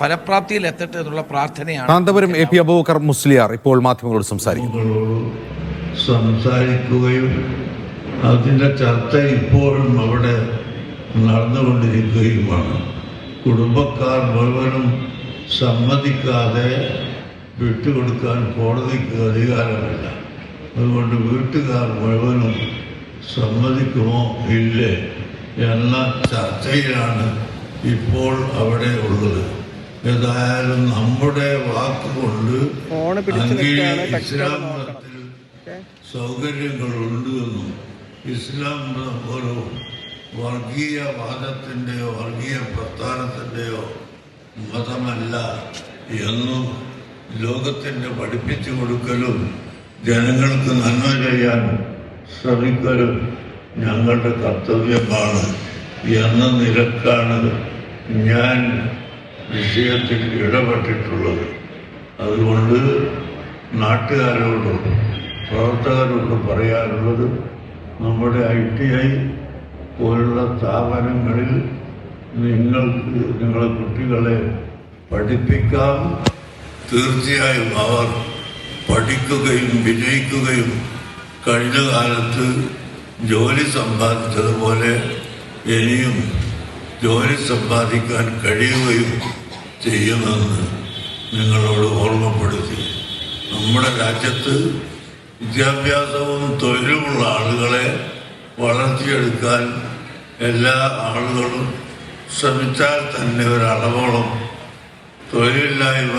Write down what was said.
ഫലപ്രാപ്തിയിൽ എത്തട്ടെ എന്നുള്ള പ്രാർത്ഥനയാണ് കാന്തപുരം എ പി അബൂബക്കർ മുസ്ലിയാർ ഇപ്പോൾ മാധ്യമങ്ങളോട് സംസാരിക്കും സംസാരിക്കുകയും അതിന്റെ ചർച്ച ഇപ്പോഴും അവിടെ നടന്നുകൊണ്ടിരിക്കുകയുമാണ്. കുടുംബക്കാർ മുഴുവനും സമ്മതിക്കാതെ വിട്ടുകൊടുക്കാൻ കോടതിക്ക് അധികാരമില്ല. അതുകൊണ്ട് വീട്ടുകാർ മുഴുവനും സമ്മതിക്കുമോ ഇല്ലേ എന്ന ചർച്ചയിലാണ് ഇപ്പോൾ അവിടെ ഉള്ളത്. ഏതായാലും നമ്മുടെ വാക്കുകൊണ്ട് ഇസ്ലാം മതത്തിൽ സൗകര്യങ്ങളുണ്ട് എന്നും ഇസ്ലാം മതം ഒരു വർഗീയവാദത്തിന്റെയോ വർഗീയ പ്രസ്ഥാനത്തിന്റെയോ മതമല്ല എന്നും ലോകത്തിന്റെ പഠിപ്പിച്ചു കൊടുക്കലും ജനങ്ങൾക്ക് നന്മ ചെയ്യാൻ ശ്രമിക്കലും ഞങ്ങളുടെ കർത്തവ്യമാണ് എന്ന നിരക്കാണ് ഞാൻ വിഷയത്തിൽ ഇടപെട്ടിട്ടുള്ളത്. അതുകൊണ്ട് നാട്ടുകാരോടും പ്രവർത്തകരോടും പറയാനുള്ളത് നമ്മുടെ ഐ ടി ഐ പോലുള്ള സ്ഥാപനങ്ങളിൽ നിങ്ങൾക്ക് നിങ്ങളെ കുട്ടികളെ പഠിപ്പിക്കാം. തീർച്ചയായും അവർ പഠിക്കുകയും വിജയിക്കുകയും കഴിഞ്ഞ കാലത്ത് ജോലി സമ്പാദിച്ചതുപോലെ ഇനിയും ജോലി സമ്പാദിക്കാൻ കഴിയുകയും ചെയ്യുമെന്ന് നിങ്ങളോട് ഓർമ്മപ്പെടുത്തി. നമ്മുടെ രാജ്യത്ത് വിദ്യാഭ്യാസവും തൊഴിലുമുള്ള ആളുകളെ വളർത്തിയെടുക്കാൻ എല്ലാ ആളുകളും ശ്രമിച്ചാൽ തന്നെ ഒരളവോളം തൊഴിലില്ലായ്മ